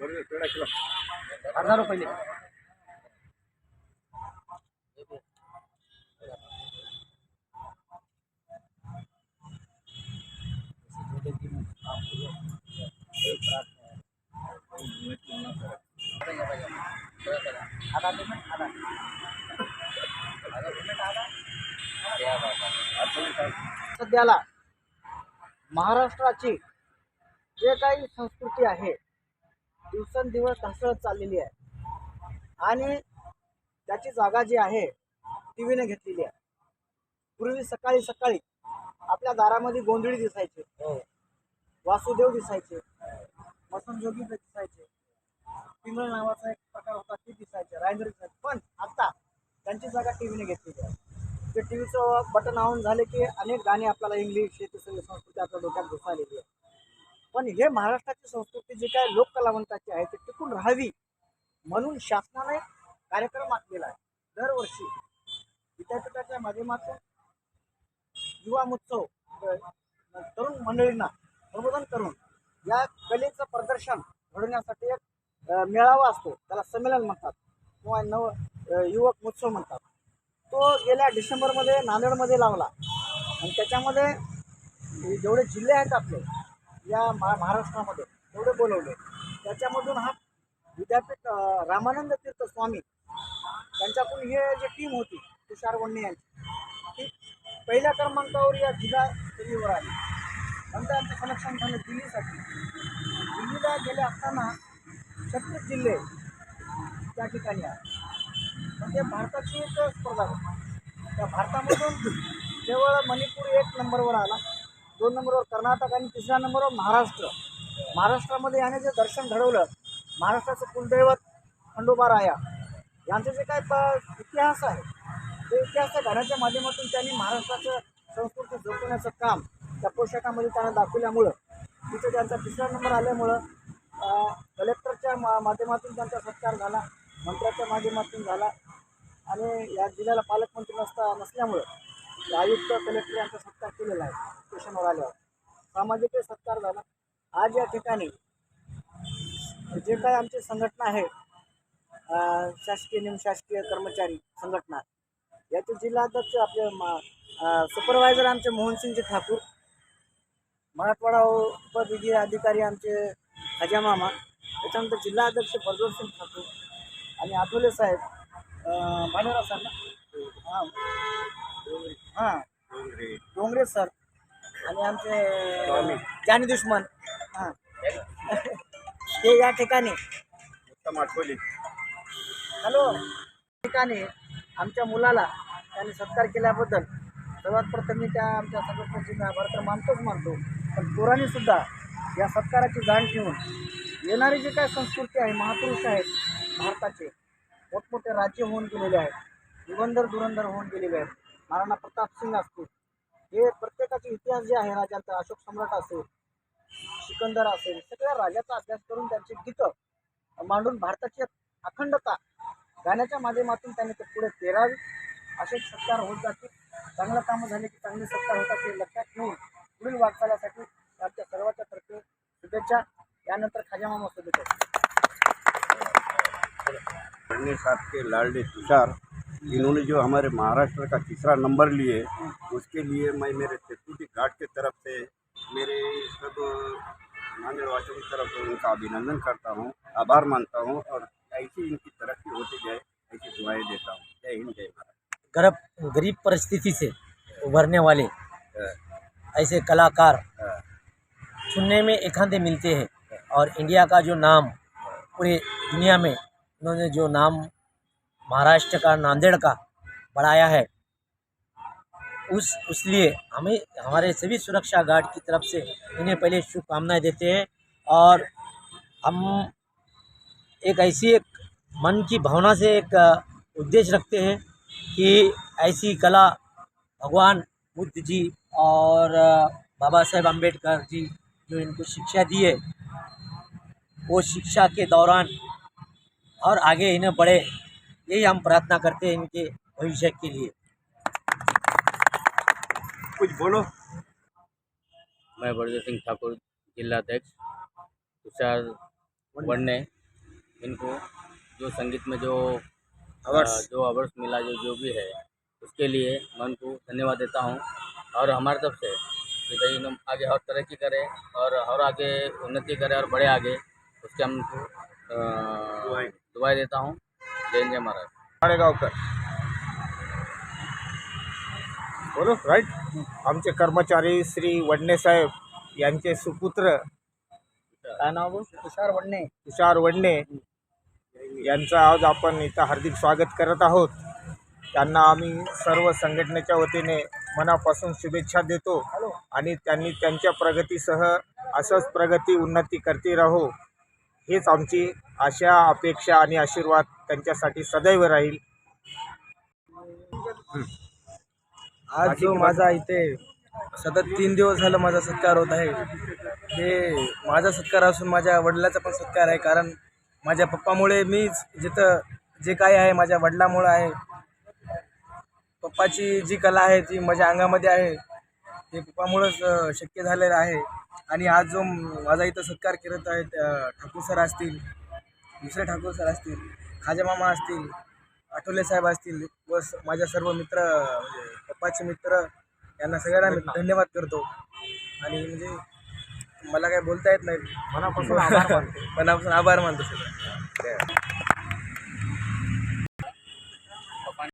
हज़ार रुपये सध्याला महाराष्ट्राची जे काही संस्कृती आहे दिवसेंदिवस ढासळत चाललेली आहे. आणि त्याची जागा जी आहे टी व्हीने घेतलेली आहे. पूर्वी सकाळी सकाळी आपल्या दारामध्ये गोंधळी दिसायचे. वासुदेव दिसायचे. वसंतजोगी दिसायचे. पिंगळ नावाचा एक प्रकार होता ते दिसायचे. रायंद्र दिसायचे. पण आता त्यांची जागा टी व्हीने घेतलेली आहे. ते टी व्हीचं बटन ऑन झाले की अनेक गाणी आपल्याला इंग्लिश हे ते सगळी संस्कृती आपल्या डोक्यात घुसालेली आहे पण हे महाराष्ट्राची संस्कृती जी काय लोककलावंताची आहे ती टिकून राहावी म्हणून शासनाने कार्यक्रम आखलेला आहे. दरवर्षी विद्यापीठाच्या माध्यमातून युवा महोत्सव तरुण मंडळींना प्रबोधन करून या कलेचं प्रदर्शन घडवण्यासाठी एक मेळावा असतो. त्याला संमेलन म्हणतात किंवा नव युवक महोत्सव म्हणतात. तो गेल्या डिसेंबरमध्ये नांदेडमध्ये लावला. आणि त्याच्यामध्ये जेवढे जिल्हे आहेत आपले या महा महाराष्ट्रामध्ये एवढं बोलवले त्याच्यामधून हा विद्यापीठ रामानंद तीर्थ स्वामी त्यांच्याकडून हे जे टीम होती तुषार वन्ने यांची ती पहिल्या क्रमांकावर या जिल्हा स्तरीयवर आली. नंतर आमचं कनेक्शन झालं दिल्लीसाठी. दिल्लीला गेले असताना छत्तीस जिल्हे त्या ठिकाणी आहे म्हणजे भारताची एक स्पर्धा होती. त्या भारतामधून केवळ मणिपूर एक नंबरवर आला. दोन नंबरवर कर्नाटक आणि तिसऱ्या नंबरवर महाराष्ट्र. महाराष्ट्रामध्ये याने जे दर्शन घडवलं महाराष्ट्राचं कुलदैवत खंडोबा राया यांचं जे काय प- इतिहास आहे ते इतिहास गाण्याच्या माध्यमातून त्यांनी महाराष्ट्राचं संस्कृती जपवण्याचं काम त्या पोशाखामध्ये त्यांना दाखवल्यामुळं तिथे त्यांचा तिसरा नंबर आल्यामुळं कलेक्टरच्या मा माध्यमातून त्यांचा सत्कार झाला मंत्र्याच्या माध्यमातून झाला आणि या जिल्ह्याला पालकमंत्री नसता नसल्यामुळं आयुक्त कलेक्टर यांचा सत्कार केलेला आहे स्टेशनवर आल्यावर. सामाजिक सत्कार झाला. आज या ठिकाणी जे काय आमची संघटना आहे शासकीय निमशासकीय कर्मचारी संघटना याचे जिल्हाध्यक्ष आपले सुपरवायझर आमचे मोहनसिंगजी ठाकूर मराठवाडा उपविधीय अधिकारी आमचे खजा मामा त्याच्यानंतर जिल्हा अध्यक्ष सिंग ठाकूर आणि आठवले साहेब अं, भालेराव सर ना हां. हां. डोंगरे सर. आणि आमचे जानी दुश्मन. हां. ते या ठिकाणी. हॅलो. ठिकाणी आमच्या मुलाला त्यांनी सत्कार केल्याबद्दल सर्वात प्रथम मी त्या आमच्या संघटनेची आभार तर मानतोच मानतो. पण पोरांनी सुद्धा या सत्काराची जाण ठेवून येणारी जी काय संस्कृती आहे महापुरुष आहेत भारताचे मोठमोठे राज्य होऊन गेलेले आहेत युगंधर धुरंधर होऊन गेलेले आहेत. महाराणा प्रताप सिंग असतील. हे प्रत्येकाचे इतिहास जे आहे राजांचा अशोक सम्राट असेल सिकंदर असेल सगळ्या राजाचा अभ्यास करून त्यांची गीतं मांडून भारताची अखंडता गाण्याच्या माध्यमातून त्यांनी ते पुढे पेरावी. असे सत्कार होत जातील. चांगलं कामं झाले की चांगले सत्कार होतात ते लक्षात ठेवून पुढील वाटचालीसाठी आमच्या सर्वांच्या तर्फे शुभेच्छा. यानंतर खाजामामा शुभेच्छा साहब के लाडले तुषार इन्होंने जो हमारे महाराष्ट्र का तीसरा नंबर लिए, उसके लिए मैं मेरे तेतुटी घाट के तरफ़ से मेरे सब वासियों की तरफ़ से उनका अभिनंदन करता हूँ, आभार मानता हूँ और ऐसी इनकी तरक्की होती जाए, ऐसी दुआएँ देता हूँ। जय हिंद, जय भारत। गरीब गरीब परिस्थिति से उभरने वाले ऐसे कलाकार सुनने में एक आधे मिलते हैं और इंडिया का जो नाम पूरे दुनिया में उन्होंने जो नाम महाराष्ट्र का, नांदेड़ का बढ़ाया है, उस उसलिए हमें, हमारे सभी सुरक्षा गार्ड की तरफ़ से इन्हें पहले शुभकामनाएँ देते हैं और हम एक ऐसी एक मन की भावना से एक उद्देश्य रखते हैं कि ऐसी कला भगवान बुद्ध जी और बाबा साहेब अंबेडकर जी जो इनको शिक्षा दी है वो शिक्षा के दौरान और आगे इन्हें बढ़े यही हम प्रार्थना करते हैं इनके भविष्य के लिए। कुछ बोलो। मैं बलदेव सिंह ठाकुर जिला अध्यक्ष तुषार वड़ने इनको जो संगीत में जो Awards. अ, जो अवर्स मिला जो जो भी है उसके लिए मैं उनको धन्यवाद देता हूँ। और हमारे तरफ़ से कि भाई हम आगे और तरक्की करें और और आगे उन्नति करें और बड़े आगे उसके हम उनको अ, दुआएं देता हूँ। जय जय महाराज। माळेगावकर बोलो राईट आमचे कर्मचारी श्री वडणे साहेब यांचे सुपुत्र। काय नाव? तुषार वडणे। तुषार वडणे यांचं आज आपण इथं हार्दिक स्वागत करत आहोत. त्यांना आम्ही सर्व संघटनेच्या वतीने मनापासून शुभेच्छा देतो आणि त्यांनी त्यांच्या प्रगतीसह असंच प्रगती उन्नती करते राहो. हेच आमची आशा अपेक्षा आणि आशीर्वाद त्यांच्यासाठी सदैव राहील. आज जो माझा इथे सतत तीन दिवस झालं माझा सत्कार होत आहे हे माझा सत्कार असून माझ्या वडिलाचा पण सत्कार आहे कारण माझ्या पप्पामुळे मीच जिथं जे काही आहे माझ्या वडिलामुळं आहे. पप्पाची जी कला आहे ती माझ्या अंगामध्ये आहे. ते पप्पामुळंच शक्य झालेलं आहे. आणि आज जो माझा इथं सत्कार करत आहेत ठाकूर सर असतील दुसरे ठाकूर सर असतील खाजा मामा असतील आठवले साहेब असतील व स- माझ्या सर्व मित्र म्हणजे पप्पाचे मित्र यांना सगळ्यांना मी धन्यवाद करतो. आणि म्हणजे मला काय बोलता येत नाही. मनापासून आभार मानतो. मनापासून आभार मानतो सगळं